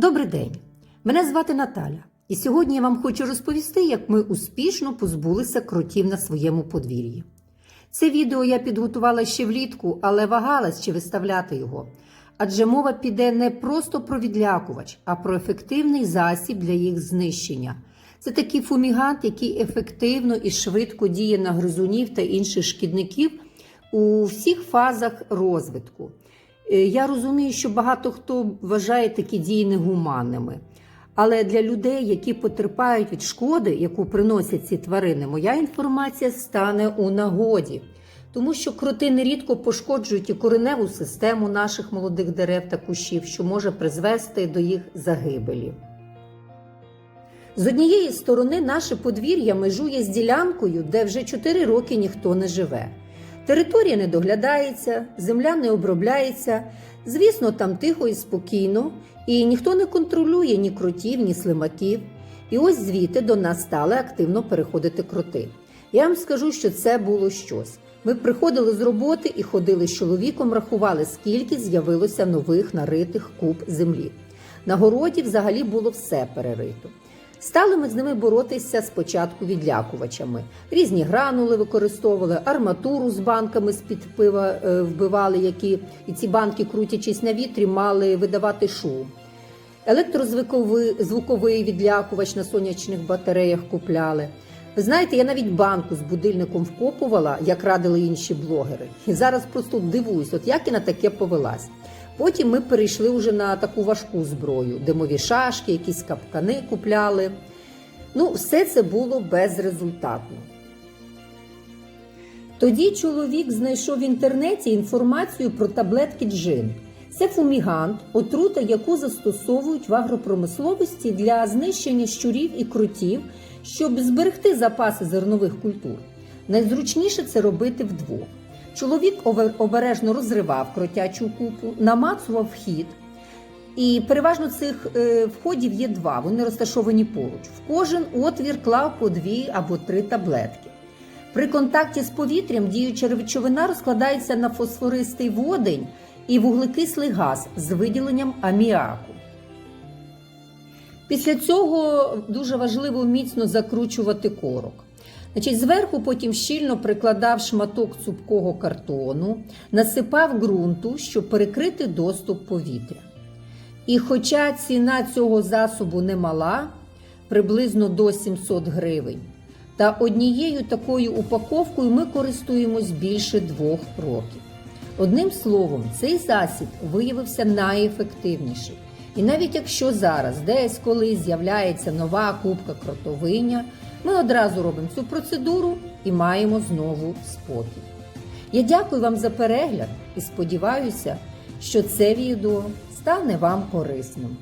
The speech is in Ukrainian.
Добрий день! Мене звати Наталя, і сьогодні я вам хочу розповісти, як ми успішно позбулися кротів на своєму подвір'ї. Це відео я підготувала ще влітку, але вагалась чи виставляти його. Адже мова піде не просто про відлякувач, а про ефективний засіб для їх знищення. Це такий фумігант, який ефективно і швидко діє на гризунів та інших шкідників у всіх фазах розвитку. Е, Я розумію, що багато хто вважає такі дії негуманними. Але для людей, які потерпають від шкоди, яку приносять ці тварини, моя інформація стане у нагоді. Тому що кроти нерідко пошкоджують і кореневу систему наших молодих дерев та кущів, що може призвести до їх загибелі. З однієї сторони, наше подвір'я межує з ділянкою, де вже 4 роки ніхто не живе. Територія не доглядається, земля не обробляється. Звісно, там тихо і спокійно, і ніхто не контролює ні кротів, ні слимаків. І ось звідти до нас стали активно переходити кроти. Я вам скажу, що це було щось. Ми приходили з роботи і ходили з чоловіком, рахували, скільки з'явилося нових наритих куб землі. На городі взагалі було все перерито. Стали ми з ними боротися спочатку відлякувачами. Різні гранули використовували, арматуру з банками з-під пива е, вбивали, які і ці банки, крутячись на вітрі, мали видавати шум. Електрозвуковий звуковий відлякувач на сонячних батареях купляли. Ви знаєте, я навіть банку з будильником вкопувала, як радили інші блогери. І зараз просто дивуюсь, от як і на таке повелась. Потім ми перейшли вже на таку важку зброю: димові шашки, якісь капкани купляли. Ну, все це було безрезультатно. Тоді чоловік знайшов в інтернеті інформацію про таблетки джин. Це фумігант, отрута, яку застосовують в агропромисловості для знищення щурів і кротів, щоб зберегти запаси зернових культур. Найзручніше це робити вдвох. Чоловік обережно розривав кротячу купу, намацував вхід. І переважно цих е, входів є два, вони розташовані поруч. В кожен отвір клав по дві або три таблетки. При контакті з повітрям діюча речовина розкладається на фосфористий водень і вуглекислий газ з виділенням аміаку. Після цього дуже важливо міцно закручувати корок. Значить, зверху потім щільно прикладав шматок цупкого картону, насипав ґрунту, щоб перекрити доступ повітря. І хоча ціна цього засобу немала, приблизно до 700 гривень, та однією такою упаковкою ми користуємось більше двох років. Одним словом, цей засіб виявився найефективніший. І навіть якщо зараз десь колись з'являється нова кубка кротовиня, ми одразу робимо цю процедуру і маємо знову спокій. Я дякую вам за перегляд і сподіваюся, що це відео стане вам корисним.